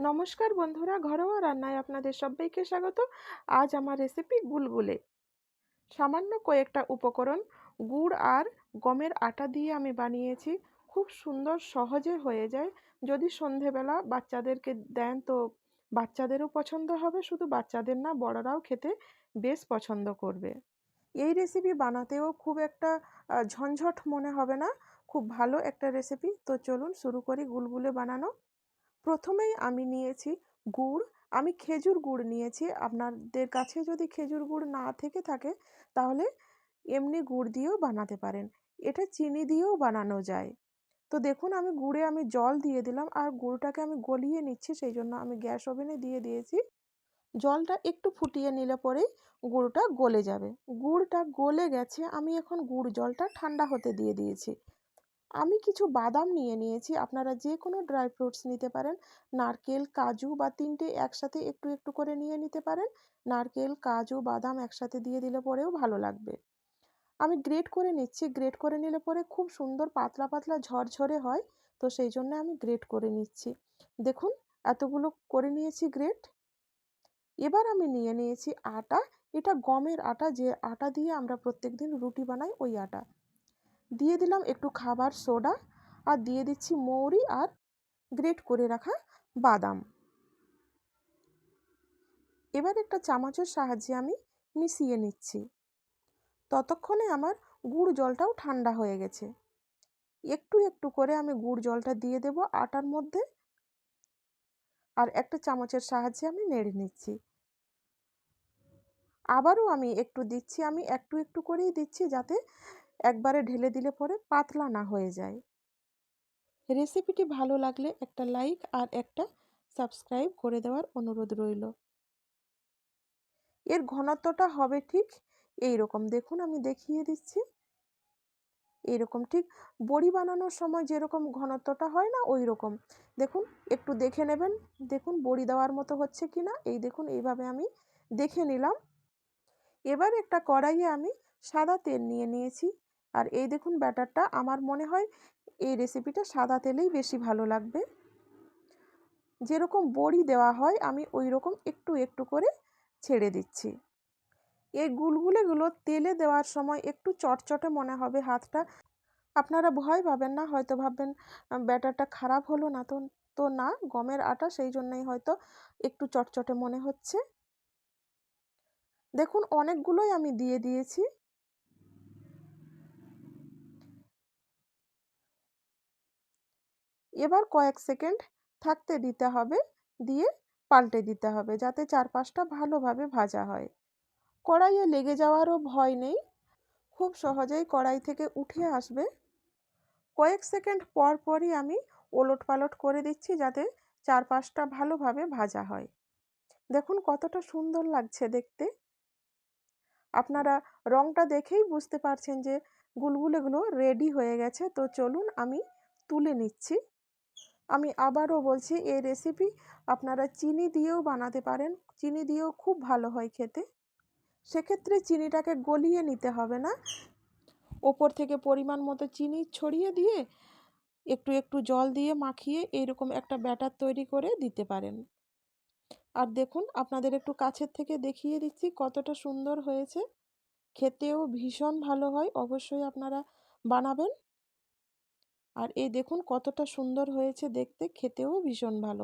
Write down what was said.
নমস্কার বন্ধুরা, ঘরোয়া রান্নায় আপনাদের সবাইকে স্বাগত। আজ আমার রেসিপি গুলগুলে। সামান্য কয়েকটা উপকরণ, গুড় আর গমের আটা দিয়ে আমি বানিয়েছি। খুব সুন্দর সহজে হয়ে যায়। যদি সন্ধেবেলা বাচ্চাদেরকে দেন তো বাচ্চাদেরও পছন্দ হবে, শুধু বাচ্চাদের না, বড়রাও খেতে বেশ পছন্দ করবে। এই রেসিপি বানাতেও খুব একটা ঝঞ্ঝট মনে হবে না। খুব ভালো একটা রেসিপি তো চলুন শুরু করি গুলগুলে বানানো। প্রথমেই আমি নিয়েছি গুড়। আমি খেজুর গুড় নিয়েছি। আপনাদের কাছে যদি খেজুর গুড় না থেকে থাকে, তাহলে এমনি গুড় দিয়েও বানাতে পারেন। এটা চিনি দিয়েও বানানো যায়। তো দেখুন, আমি গুড়ে আমি জল দিয়ে দিলাম আর গুড়টাকে আমি গলিয়ে নিচ্ছি, সেই জন্য আমি গ্যাস ওভেনে দিয়ে দিয়েছি। জলটা একটু ফুটিয়ে নিলে পরেই গুড়টা গলে যাবে। গুড়টা গলে গেছে, আমি এখন গুড় জলটা ঠান্ডা হতে দিয়ে দিয়েছি। আমি কিছু বাদাম নিয়ে নিয়েছি। আপনারা যে কোনো ড্রাই ফ্রুটস নিতে পারেন। নারকেল, কাজু বা তিনটে একসাথে একটু একটু করে নিয়ে নিতে পারেন। নারকেল, কাজু, বাদাম একসাথে দিয়ে দিলে পরেও ভালো লাগবে। আমি গ্রেট করে নিচ্ছি। গ্রেট করে নিলে পরে খুব সুন্দর পাতলা পাতলা ঝরঝরে হয়। তো সেই জন্য আমি গ্রেট করে নিচ্ছি। দেখুন, এতগুলো করে নিয়েছি গ্রেট এবার আমি নিয়ে নিয়েছি আটা। এটা গমের আটা। যে আটা দিয়ে আমরা প্রত্যেক দিন রুটি বানাই, ওই আটা। দিয়ে দিলাম একটু খাবার সোডা আর দিয়ে দিচ্ছি মৌরি আর গ্রেট করে রাখা বাদাম। এবার একটা চামচের সাহায্যে আমি মিশিয়ে নিচ্ছি। ততক্ষণে আমার গুড় জলটাও ঠান্ডা হয়ে গেছে। একটু একটু করে আমি গুড় জলটা দিয়ে দেব আটার মধ্যে। আর একটা চামচের সাহায্যে আমি নেড়ে নিচ্ছি। আবারও আমি একটু দিচ্ছি, আমি একটু একটু করেই দিচ্ছি যাতে একবারে ঢেলে দিলে পরে পাতলা না হয়ে যায়। রেসিপিটি ভালো লাগলে একটা লাইক আর একটা সাবস্ক্রাইব করে দেওয়ার অনুরোধ রইল। এর ঘনত্বটা হবে ঠিক এই রকম দেখুন, আমি দেখিয়ে দিচ্ছি। এইরকম ঠিক বড়ি বানানোর সময় যেরকম ঘনত্বটা হয় না ওই রকম দেখুন, একটু দেখে নেবেন। দেখুন, বড়ি দেওয়ার মতো হচ্ছে কি না? এই দেখুন, এইভাবে আমি দেখে নিলাম। এবার একটা কড়াইয়ে আমি সাদা তেল নিয়ে নিয়েছি। আর এই দেখুন ব্যাটারটা, আমার মনে হয় এই রেসিপিটা সাদা তেলেই বেশি ভালো লাগবে। যেরকম বড়ি দেওয়া হয়, আমি ওই রকম একটু একটু করে ছেড়ে দিচ্ছি। এই গুলগুলেগুলো তেলে দেওয়ার সময় একটু চটচটে মনে হবে হাতটা। আপনারা ভয় পাবেন না, হয়তো ভাববেন ব্যাটারটা খারাপ হলো না তো তো না, গমের আটা সেই জন্যই হয়তো একটু চটচটে মনে হচ্ছে। দেখুন, অনেকগুলোই আমি দিয়ে দিয়েছি। এবার কয়েক সেকেন্ড থাকতে দিতে হবে, দিয়ে পাল্টে দিতে হবে যাতে চারপাশটা ভালোভাবে ভাজা হয়। কড়াইয়ে লেগে যাওয়ারও ভয় নেই। খুব সহজেই কড়াই থেকে উঠে আসবে। কয়েক সেকেন্ড পর পরই আমি ওলট পালট করে দিচ্ছি যাতে চারপাশটা ভালোভাবে ভাজা হয়। দেখুন কতটা সুন্দর লাগছে দেখতে। আপনারা রংটা দেখেই বুঝতে পারছেন যে গুলগুলেগুলো রেডি হয়ে গেছে, তো চলুন আমি তুলে নিচ্ছি। আমি আবারও বলছি, এই রেসিপি আপনারা চিনি দিয়েও বানাতে পারেন। চিনি দিয়েও খুব ভালো হয় খেতে। সেক্ষেত্রে চিনিটাকে গলিয়ে নিতে হবে না। ওপর থেকে পরিমাণ মতো চিনি ছড়িয়ে দিয়ে একটু একটু জল দিয়ে মাখিয়ে এইরকম একটা ব্যাটার তৈরি করে দিতে পারেন। আর দেখুন, আপনাদের একটু কাছের থেকে দেখিয়ে দিচ্ছি কতটা সুন্দর হয়েছে। খেতেও ভীষণ ভালো হয়। অবশ্যই আপনারা বানাবেন। আর এ দেখুন কতটা সুন্দর হয়েছে দেখতে খেতেও ভীষণ ভালো।